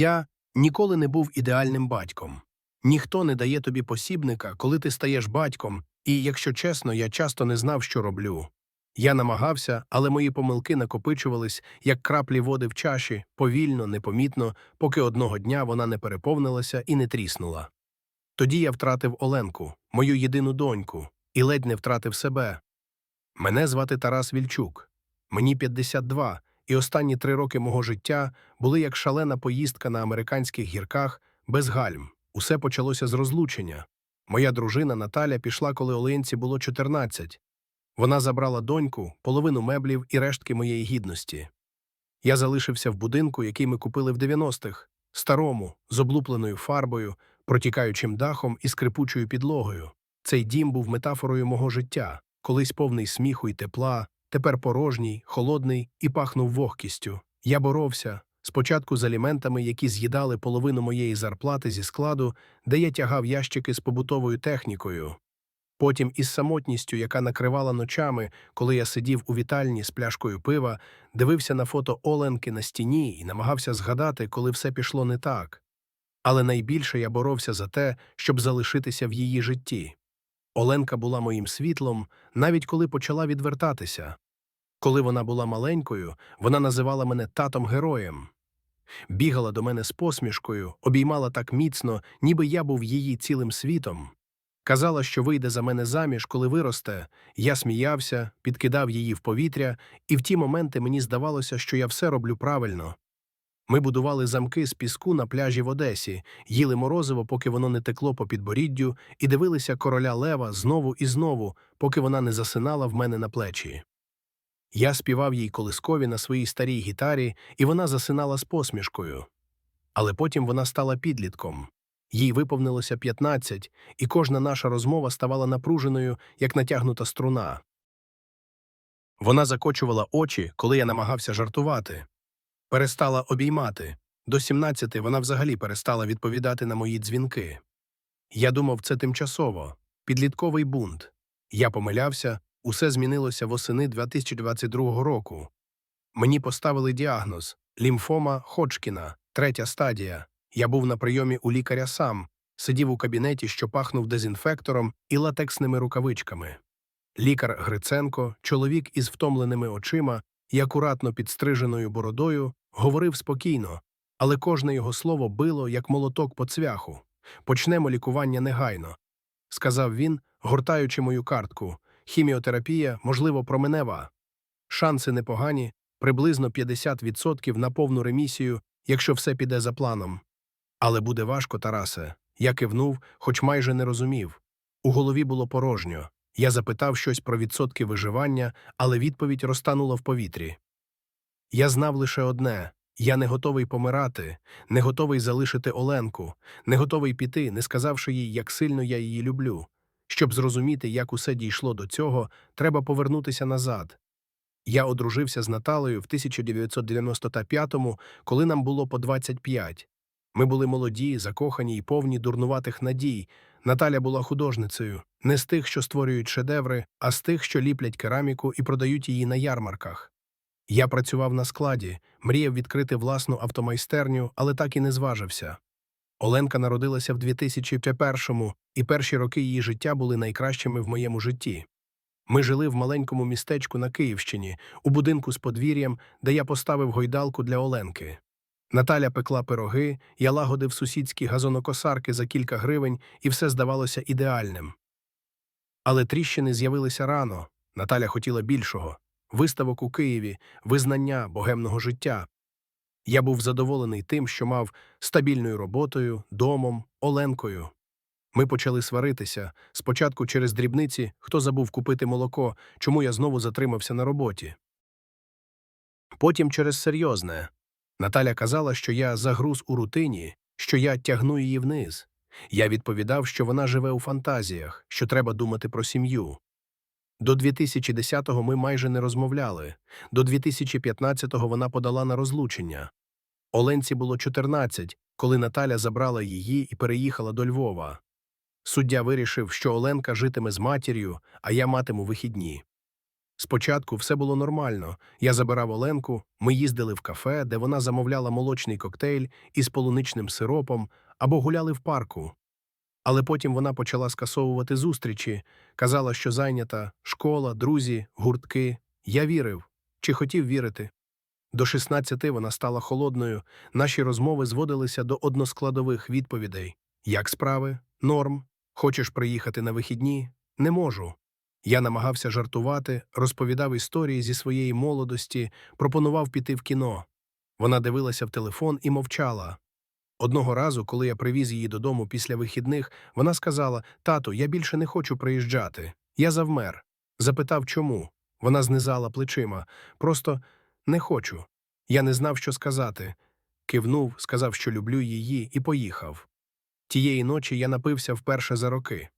Я ніколи не був ідеальним батьком. Ніхто не дає тобі посібника, коли ти стаєш батьком, і, якщо чесно, я часто не знав, що роблю. Я намагався, але мої помилки накопичувались, як краплі води в чаші, повільно, непомітно, поки одного дня вона не переповнилася і не тріснула. Тоді я втратив Оленку, мою єдину доньку, і ледь не втратив себе. Мене звати Тарас Вільчук. Мені 52, і останні три роки мого життя були як шалена поїздка на американських гірках без гальм. Усе почалося з розлучення. Моя дружина Наталя пішла, коли Оленці було 14. Вона забрала доньку, половину меблів і рештки моєї гідності. Я залишився в будинку, який ми купили в 90-х, старому, з облупленою фарбою, протікаючим дахом і скрипучою підлогою. Цей дім був метафорою мого життя, колись повний сміху і тепла, тепер порожній, холодний і пахнув вогкістю. Я боровся, спочатку з аліментами, які з'їдали половину моєї зарплати зі складу, де я тягав ящики з побутовою технікою. Потім із самотністю, яка накривала ночами, коли я сидів у вітальні з пляшкою пива, дивився на фото Оленки на стіні і намагався згадати, коли все пішло не так. Але найбільше я боровся за те, щоб залишитися в її житті. Оленка була моїм світлом, навіть коли почала відвертатися. Коли вона була маленькою, вона називала мене татом героєм. Бігала до мене з посмішкою, обіймала так міцно, ніби я був її цілим світом. Казала, що вийде за мене заміж, коли виросте. Я сміявся, підкидав її в повітря, і в ті моменти мені здавалося, що я все роблю правильно. Ми будували замки з піску на пляжі в Одесі, їли морозиво, поки воно не текло по підборіддю, і дивилися короля Лева знову і знову, поки вона не засинала в мене на плечі. Я співав їй колискові на своїй старій гітарі, і вона засинала з посмішкою. Але потім вона стала підлітком. Їй виповнилося 15, і кожна наша розмова ставала напруженою, як натягнута струна. Вона закочувала очі, коли я намагався жартувати. Перестала обіймати. До 17 вона взагалі перестала відповідати на мої дзвінки. Я думав, це тимчасово, підлітковий бунт. Я помилявся, усе змінилося восени 2022 року. Мені поставили діагноз лімфома Ходжкіна, третя стадія. Я був на прийомі у лікаря сам, сидів у кабінеті, що пахнув дезінфектором і латексними рукавичками. Лікар Гриценко, чоловік із втомленими очима і акуратно підстриженою бородою, говорив спокійно, але кожне його слово било, як молоток по цвяху. Почнемо лікування негайно, сказав він, гортаючи мою картку. Хіміотерапія, можливо, променева. Шанси непогані, приблизно 50% на повну ремісію, якщо все піде за планом. Але буде важко, Тарасе. Я кивнув, хоч майже не розумів. У голові було порожньо. Я запитав щось про відсотки виживання, але відповідь розтанула в повітрі. Я знав лише одне я не готовий помирати, не готовий залишити Оленку, не готовий піти, не сказавши їй, як сильно я її люблю. Щоб зрозуміти, як усе дійшло до цього, треба повернутися назад. Я одружився з Наталею в 1995-му, коли нам було по 25. Ми були молоді, закохані і повні дурнуватих надій. Наталя була художницею, не з тих, що створюють шедеври, а з тих, що ліплять кераміку і продають її на ярмарках. Я працював на складі, мріяв відкрити власну автомайстерню, але так і не зважився. Оленка народилася в 2001-му, і перші роки її життя були найкращими в моєму житті. Ми жили в маленькому містечку на Київщині, у будинку з подвір'ям, де я поставив гойдалку для Оленки. Наталя пекла пироги, я лагодив сусідські газонокосарки за кілька гривень, і все здавалося ідеальним. Але тріщини з'явилися рано. Наталя хотіла більшого виставок у Києві, визнання богемного життя. Я був задоволений тим, що мав стабільною роботою, домом, Оленкою. Ми почали сваритися спочатку через дрібниці, хто забув купити молоко, чому я знову затримався на роботі. Потім через серйозне. Наталя казала, що я загруз у рутині, що я тягну її вниз. Я відповідав, що вона живе у фантазіях, що треба думати про сім'ю. До 2010-го ми майже не розмовляли, до 2015-го вона подала на розлучення. Оленці було 14, коли Наталя забрала її і переїхала до Львова. Суддя вирішив, що Оленка житиме з матір'ю, а я матиму вихідні. Спочатку все було нормально. Я забирав Оленку, ми їздили в кафе, де вона замовляла молочний коктейль із полуничним сиропом або гуляли в парку. Але потім вона почала скасовувати зустрічі, казала, що зайнята школа, друзі, гуртки. Я вірив чи хотів вірити. До 16 вона стала холодною, наші розмови зводилися до односкладових відповідей. Як справи? Норм. Хочеш приїхати на вихідні? Не можу. Я намагався жартувати, розповідав історії зі своєї молодості, пропонував піти в кіно. Вона дивилася в телефон і мовчала. Одного разу, коли я привіз її додому після вихідних, вона сказала: Тату, я більше не хочу приїжджати. Я завмер. Запитав, чому. Вона знизала плечима. Просто не хочу. Я не знав, що сказати. Кивнув, сказав, що люблю її, і поїхав. Тієї ночі я напився вперше за роки.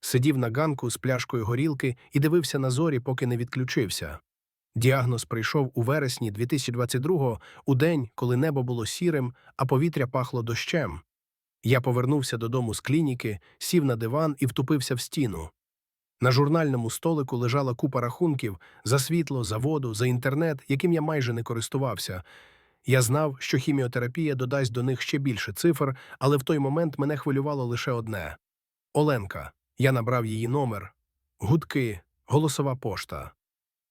Сидів на ганку з пляшкою горілки і дивився на зорі, поки не відключився. Діагноз прийшов у вересні 2022-го, у день, коли небо було сірим, а повітря пахло дощем. Я повернувся додому з клініки, сів на диван і втупився в стіну. На журнальному столику лежала купа рахунків за світло, за воду, за інтернет, яким я майже не користувався. Я знав, що хіміотерапія додасть до них ще більше цифр, але в той момент мене хвилювало лише одне Оленка. Я набрав її номер. Гудки, голосова пошта.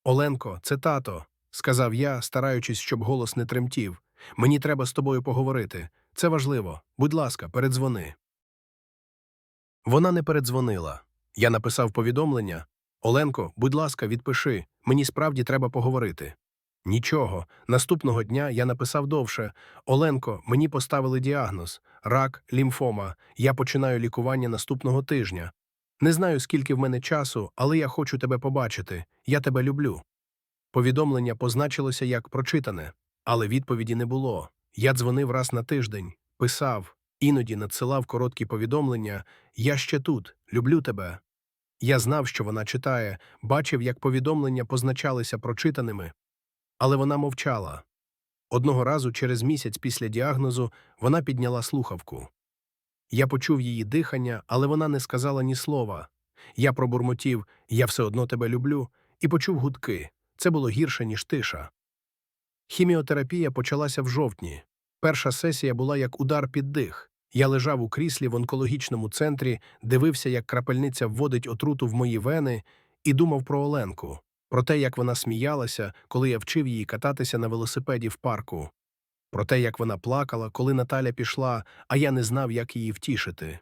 Оленко, це тато, сказав я, стараючись, щоб голос не тремтів. Мені треба з тобою поговорити. Це важливо. Будь ласка, передзвони. Вона не передзвонила. Я написав повідомлення Оленко, будь ласка, відпиши. Мені справді треба поговорити. Нічого. Наступного дня я написав довше Оленко, мені поставили діагноз рак, лімфома. Я починаю лікування наступного тижня. Не знаю, скільки в мене часу, але я хочу тебе побачити. Я тебе люблю. Повідомлення позначилося як прочитане, але відповіді не було. Я дзвонив раз на тиждень, писав, іноді надсилав короткі повідомлення Я ще тут, люблю тебе. Я знав, що вона читає, бачив, як повідомлення позначалися прочитаними, але вона мовчала. Одного разу, через місяць після діагнозу, вона підняла слухавку. Я почув її дихання, але вона не сказала ні слова. Я пробурмотів Я все одно тебе люблю, і почув гудки. Це було гірше, ніж тиша. Хіміотерапія почалася в жовтні. Перша сесія була як удар під дих. Я лежав у кріслі в онкологічному центрі, дивився, як крапельниця вводить отруту в мої вени, і думав про Оленку, про те, як вона сміялася, коли я вчив її кататися на велосипеді в парку, про те, як вона плакала, коли Наталя пішла, а я не знав, як її втішити,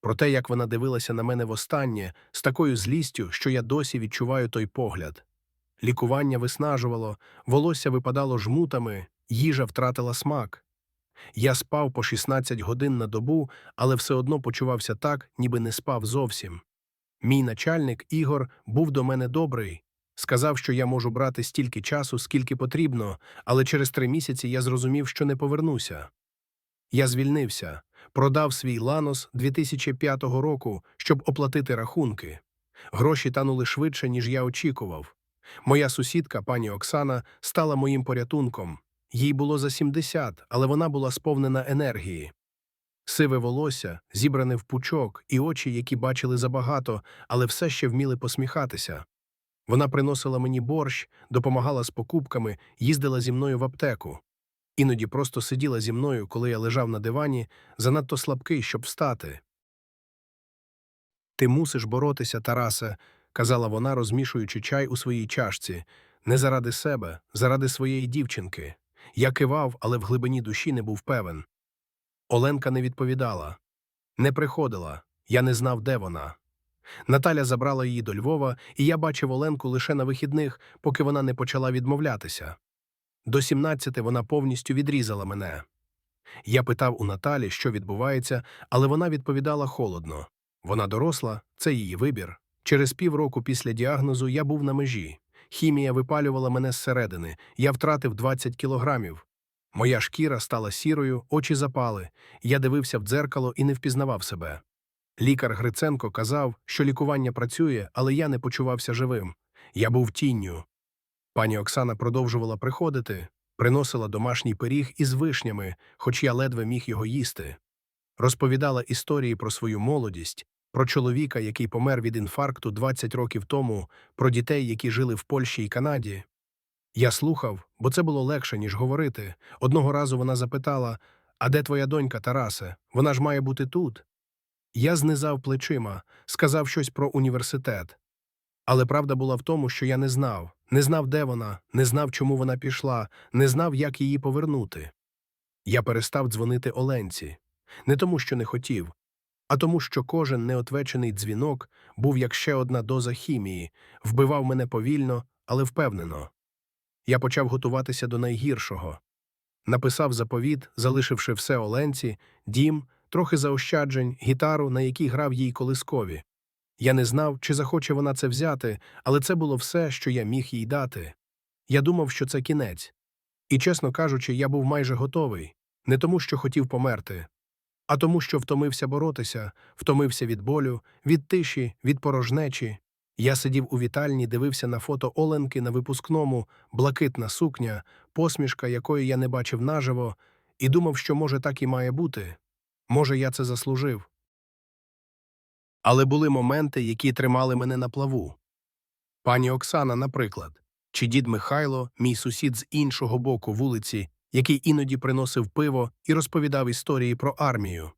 про те, як вона дивилася на мене востаннє з такою злістю, що я досі відчуваю той погляд. Лікування виснажувало, волосся випадало жмутами, їжа втратила смак. Я спав по 16 годин на добу, але все одно почувався так, ніби не спав зовсім. Мій начальник Ігор був до мене добрий. Сказав, що я можу брати стільки часу, скільки потрібно, але через три місяці я зрозумів, що не повернуся. Я звільнився, продав свій ланос 2005 року, щоб оплатити рахунки. Гроші танули швидше, ніж я очікував. Моя сусідка, пані Оксана, стала моїм порятунком. Їй було за 70, але вона була сповнена енергії. Сиве волосся, зібране в пучок, і очі, які бачили забагато, але все ще вміли посміхатися. Вона приносила мені борщ, допомагала з покупками, їздила зі мною в аптеку. Іноді просто сиділа зі мною, коли я лежав на дивані, занадто слабкий, щоб встати. Ти мусиш боротися, Тарасе, казала вона, розмішуючи чай у своїй чашці, не заради себе, заради своєї дівчинки. Я кивав, але в глибині душі не був певен. Оленка не відповідала, не приходила, я не знав, де вона. Наталя забрала її до Львова, і я бачив Оленку лише на вихідних, поки вона не почала відмовлятися. До 17 вона повністю відрізала мене. Я питав у Наталі, що відбувається, але вона відповідала холодно. Вона доросла, це її вибір. Через півроку після діагнозу я був на межі. Хімія випалювала мене зсередини, я втратив 20 кілограмів. Моя шкіра стала сірою, очі запали. Я дивився в дзеркало і не впізнавав себе. Лікар Гриценко казав, що лікування працює, але я не почувався живим. Я був тінню. Пані Оксана продовжувала приходити, приносила домашній пиріг із вишнями, хоч я ледве міг його їсти. Розповідала історії про свою молодість, про чоловіка, який помер від інфаркту 20 років тому, про дітей, які жили в Польщі і Канаді. Я слухав, бо це було легше, ніж говорити. Одного разу вона запитала: А де твоя донька, Тарасе? Вона ж має бути тут. Я знизав плечима, сказав щось про університет. Але правда була в тому, що я не знав, не знав, де вона, не знав, чому вона пішла, не знав, як її повернути. Я перестав дзвонити Оленці. Не тому, що не хотів, а тому, що кожен неотвечений дзвінок був як ще одна доза хімії, вбивав мене повільно, але впевнено. Я почав готуватися до найгіршого. Написав заповіт, залишивши все Оленці, дім, трохи заощаджень, гітару, на якій грав їй колискові. Я не знав, чи захоче вона це взяти, але це було все, що я міг їй дати. Я думав, що це кінець. І, чесно кажучи, я був майже готовий не тому, що хотів померти, а тому, що втомився боротися, втомився від болю, від тиші, від порожнечі. Я сидів у вітальні, дивився на фото Оленки на випускному, блакитна сукня, посмішка, якої я не бачив наживо, і думав, що, може, так і має бути. Може, я це заслужив. Але були моменти, які тримали мене на плаву. Пані Оксана, наприклад, чи дід Михайло, мій сусід з іншого боку вулиці, який іноді приносив пиво і розповідав історії про армію,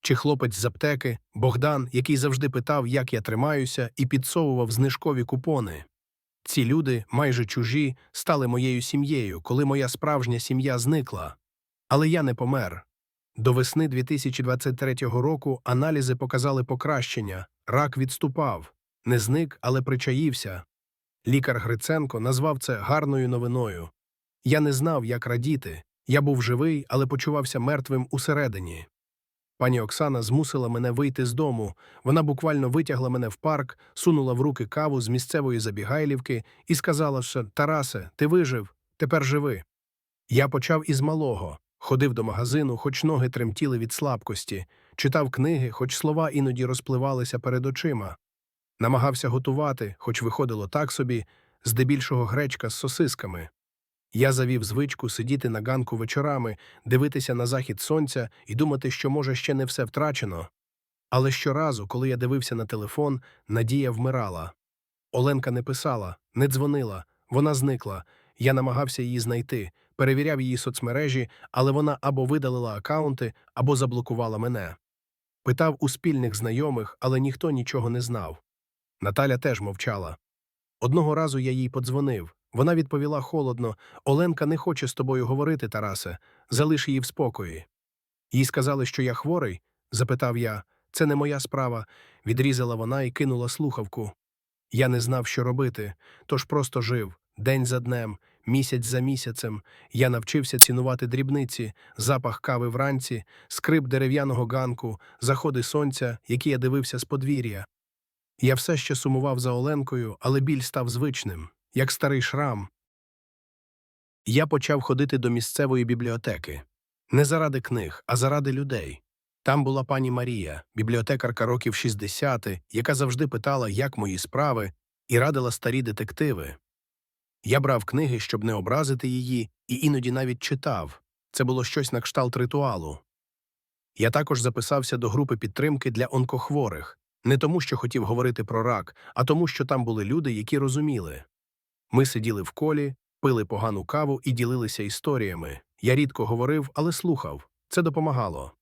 чи хлопець з аптеки, Богдан, який завжди питав, як я тримаюся, і підсовував знижкові купони. Ці люди, майже чужі, стали моєю сім'єю, коли моя справжня сім'я зникла. Але я не помер. До весни 2023 року аналізи показали покращення, рак відступав, не зник, але причаївся. Лікар Гриценко назвав це гарною новиною. Я не знав, як радіти. Я був живий, але почувався мертвим усередині. Пані Оксана змусила мене вийти з дому. Вона буквально витягла мене в парк, сунула в руки каву з місцевої забігайлівки і сказала, що Тарасе, ти вижив, тепер живи. Я почав із малого, ходив до магазину, хоч ноги тремтіли від слабкості, читав книги, хоч слова іноді розпливалися перед очима. Намагався готувати, хоч виходило так собі, здебільшого гречка з сосисками. Я завів звичку сидіти на ганку вечорами, дивитися на захід сонця і думати, що, може, ще не все втрачено. Але щоразу, коли я дивився на телефон, Надія вмирала. Оленка не писала, не дзвонила, вона зникла. Я намагався її знайти, перевіряв її соцмережі, але вона або видалила акаунти, або заблокувала мене. Питав у спільних знайомих, але ніхто нічого не знав. Наталя теж мовчала. Одного разу я їй подзвонив. Вона відповіла холодно Оленка не хоче з тобою говорити, Тарасе, залиш її в спокої. Їй сказали, що я хворий? запитав я. Це не моя справа, відрізала вона і кинула слухавку. Я не знав, що робити, тож просто жив день за днем, місяць за місяцем. Я навчився цінувати дрібниці, запах кави вранці, скрип дерев'яного ганку, заходи сонця, які я дивився з подвір'я. Я все ще сумував за Оленкою, але біль став звичним, як старий шрам. Я почав ходити до місцевої бібліотеки. Не заради книг, а заради людей. Там була пані Марія, бібліотекарка років 60, яка завжди питала, як мої справи, і радила старі детективи. Я брав книги, щоб не образити її, і іноді навіть читав. Це було щось на кшталт ритуалу. Я також записався до групи підтримки для онкохворих, не тому, що хотів говорити про рак, а тому, що там були люди, які розуміли. Ми сиділи в колі, пили погану каву і ділилися історіями. Я рідко говорив, але слухав. Це допомагало.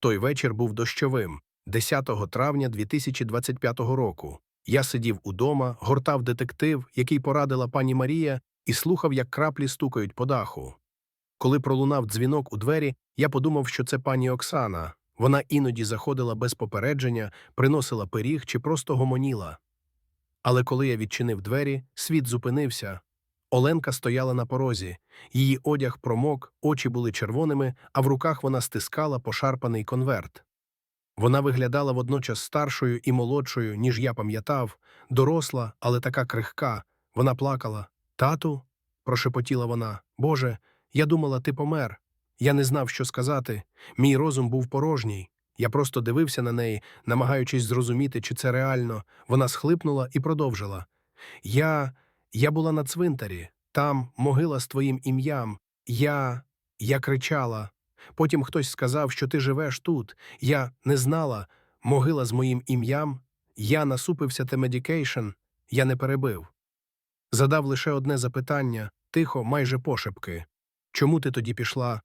Той вечір був дощовим, 10 травня 2025 року. Я сидів удома, гортав детектив, який порадила пані Марія, і слухав, як краплі стукають по даху. Коли пролунав дзвінок у двері, я подумав, що це пані Оксана. Вона іноді заходила без попередження, приносила пиріг чи просто гомоніла. Але коли я відчинив двері, світ зупинився. Оленка стояла на порозі, її одяг промок, очі були червоними, а в руках вона стискала пошарпаний конверт. Вона виглядала водночас старшою і молодшою, ніж я пам'ятав, доросла, але така крихка. Вона плакала. Тату, прошепотіла вона. Боже, я думала, ти помер. Я не знав, що сказати. Мій розум був порожній. Я просто дивився на неї, намагаючись зрозуміти, чи це реально. Вона схлипнула і продовжила. Я. Я була на цвинтарі, там могила з твоїм ім'ям. Я. Я кричала. Потім хтось сказав, що ти живеш тут. Я не знала. могила з моїм ім'ям, я насупився те медікейшн, я не перебив. Задав лише одне запитання, тихо, майже пошепки. Чому ти тоді пішла?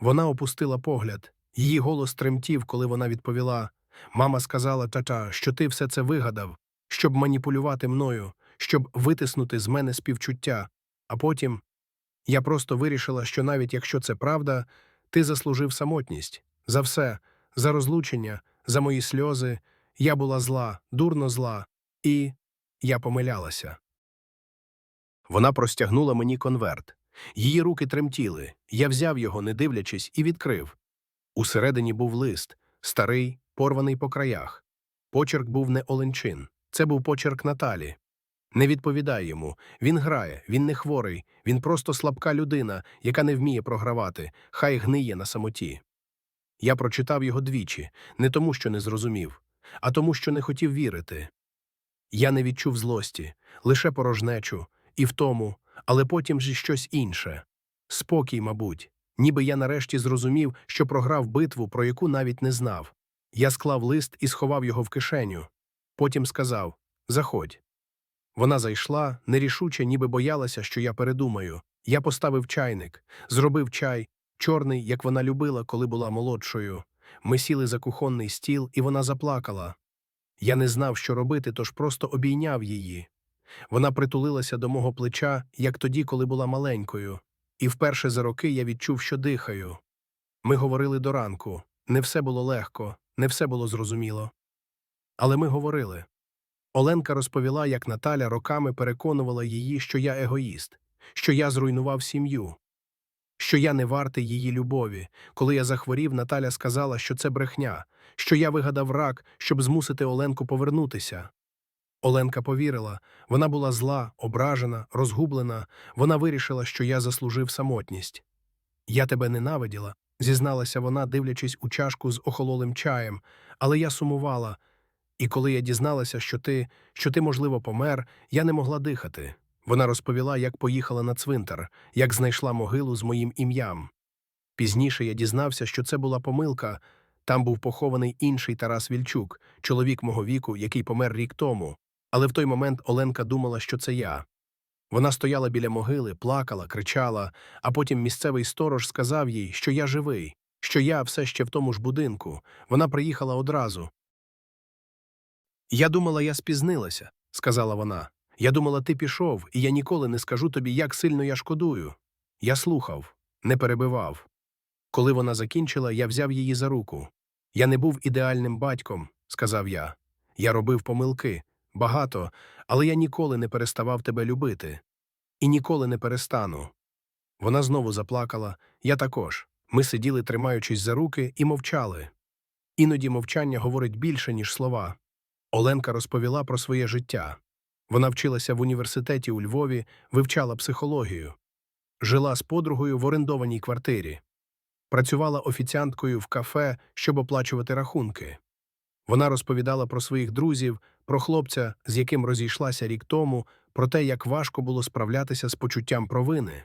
Вона опустила погляд. Її голос тремтів, коли вона відповіла. Мама сказала тата, що ти все це вигадав, щоб маніпулювати мною, щоб витиснути з мене співчуття. А потім я просто вирішила, що навіть якщо це правда, ти заслужив самотність. За все, за розлучення, за мої сльози. Я була зла, дурно зла, і я помилялася. Вона простягнула мені конверт. Її руки тремтіли. Я взяв його, не дивлячись, і відкрив. Усередині був лист, старий, порваний по краях. Почерк був не Оленчин. Це був почерк Наталі. Не відповідай йому. Він грає, він не хворий, він просто слабка людина, яка не вміє програвати, хай гниє на самоті. Я прочитав його двічі, не тому, що не зрозумів, а тому, що не хотів вірити. Я не відчув злості, лише порожнечу, і в тому, але потім же щось інше. Спокій, мабуть, ніби я нарешті зрозумів, що програв битву, про яку навіть не знав. Я склав лист і сховав його в кишеню. Потім сказав Заходь. Вона зайшла, нерішуче, ніби боялася, що я передумаю. Я поставив чайник, зробив чай, чорний, як вона любила, коли була молодшою. Ми сіли за кухонний стіл, і вона заплакала. Я не знав, що робити, тож просто обійняв її. Вона притулилася до мого плеча, як тоді, коли була маленькою, і вперше за роки я відчув, що дихаю. Ми говорили до ранку. Не все було легко, не все було зрозуміло. Але ми говорили. Оленка розповіла, як Наталя роками переконувала її, що я егоїст, що я зруйнував сім'ю, що я не вартий її любові. Коли я захворів, Наталя сказала, що це брехня, що я вигадав рак, щоб змусити Оленку повернутися. Оленка повірила, вона була зла, ображена, розгублена, вона вирішила, що я заслужив самотність. Я тебе ненавиділа, зізналася вона, дивлячись у чашку з охололим чаєм, але я сумувала. І коли я дізналася, що ти, що ти, можливо, помер, я не могла дихати. Вона розповіла, як поїхала на цвинтар, як знайшла могилу з моїм ім'ям. Пізніше я дізнався, що це була помилка. Там був похований інший Тарас Вільчук, чоловік мого віку, який помер рік тому. Але в той момент Оленка думала, що це я. Вона стояла біля могили, плакала, кричала, а потім місцевий сторож сказав їй, що я живий, що я все ще в тому ж будинку. Вона приїхала одразу. Я думала, я спізнилася, сказала вона. Я думала, ти пішов, і я ніколи не скажу тобі, як сильно я шкодую. Я слухав, не перебивав. Коли вона закінчила, я взяв її за руку. Я не був ідеальним батьком, сказав я. Я робив помилки, багато, але я ніколи не переставав тебе любити. І ніколи не перестану. Вона знову заплакала, я також. Ми сиділи, тримаючись за руки, і мовчали. Іноді мовчання говорить більше, ніж слова. Оленка розповіла про своє життя. Вона вчилася в університеті у Львові, вивчала психологію, жила з подругою в орендованій квартирі, працювала офіціанткою в кафе, щоб оплачувати рахунки. Вона розповідала про своїх друзів, про хлопця, з яким розійшлася рік тому, про те, як важко було справлятися з почуттям провини.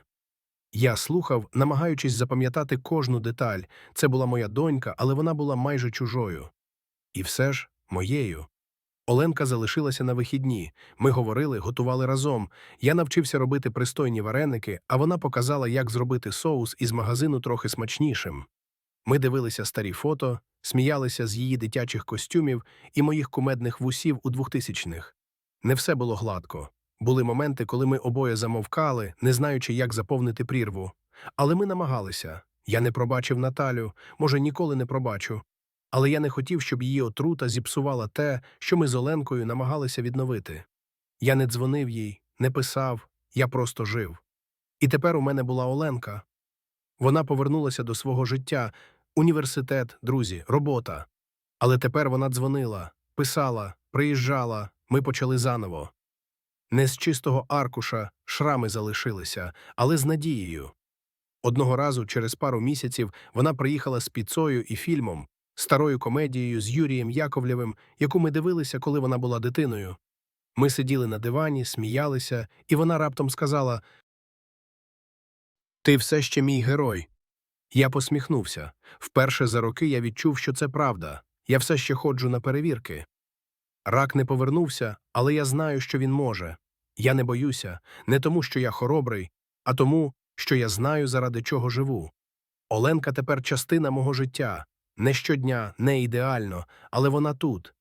Я слухав, намагаючись запам'ятати кожну деталь. Це була моя донька, але вона була майже чужою. І все ж моєю. Оленка залишилася на вихідні. Ми говорили, готували разом. Я навчився робити пристойні вареники, а вона показала, як зробити соус із магазину трохи смачнішим. Ми дивилися старі фото, сміялися з її дитячих костюмів і моїх кумедних вусів у 2000-х. Не все було гладко. Були моменти, коли ми обоє замовкали, не знаючи, як заповнити прірву. Але ми намагалися. Я не пробачив Наталю, може, ніколи не пробачу. Але я не хотів, щоб її отрута зіпсувала те, що ми з Оленкою намагалися відновити. Я не дзвонив їй, не писав, я просто жив. І тепер у мене була Оленка. Вона повернулася до свого життя, університет, друзі, робота. Але тепер вона дзвонила, писала, приїжджала, ми почали заново. Не з чистого аркуша шрами залишилися, але з надією. Одного разу, через пару місяців, вона приїхала з піцою і фільмом, старою комедією з Юрієм Яковлєвим, яку ми дивилися, коли вона була дитиною. Ми сиділи на дивані, сміялися, і вона раптом сказала: Ти все ще мій герой. Я посміхнувся. Вперше за роки я відчув, що це правда. Я все ще ходжу на перевірки. Рак не повернувся, але я знаю, що він може. Я не боюся, не тому, що я хоробрий, а тому, що я знаю, заради чого живу. Оленка тепер частина мого життя. Не щодня, не ідеально, але вона тут.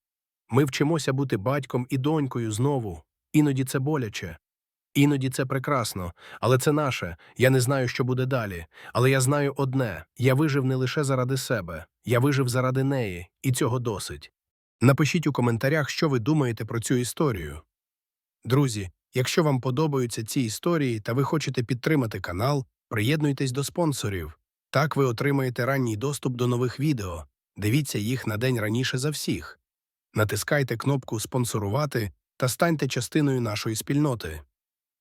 Ми вчимося бути батьком і донькою знову. Іноді це боляче. Іноді це прекрасно, але це наше. Я не знаю, що буде далі. Але я знаю одне: я вижив не лише заради себе, я вижив заради неї, і цього досить. Напишіть у коментарях, що ви думаєте про цю історію. Друзі, якщо вам подобаються ці історії та ви хочете підтримати канал, приєднуйтесь до спонсорів. Так ви отримаєте ранній доступ до нових відео. Дивіться їх на день раніше за всіх. Натискайте кнопку Спонсорувати та станьте частиною нашої спільноти.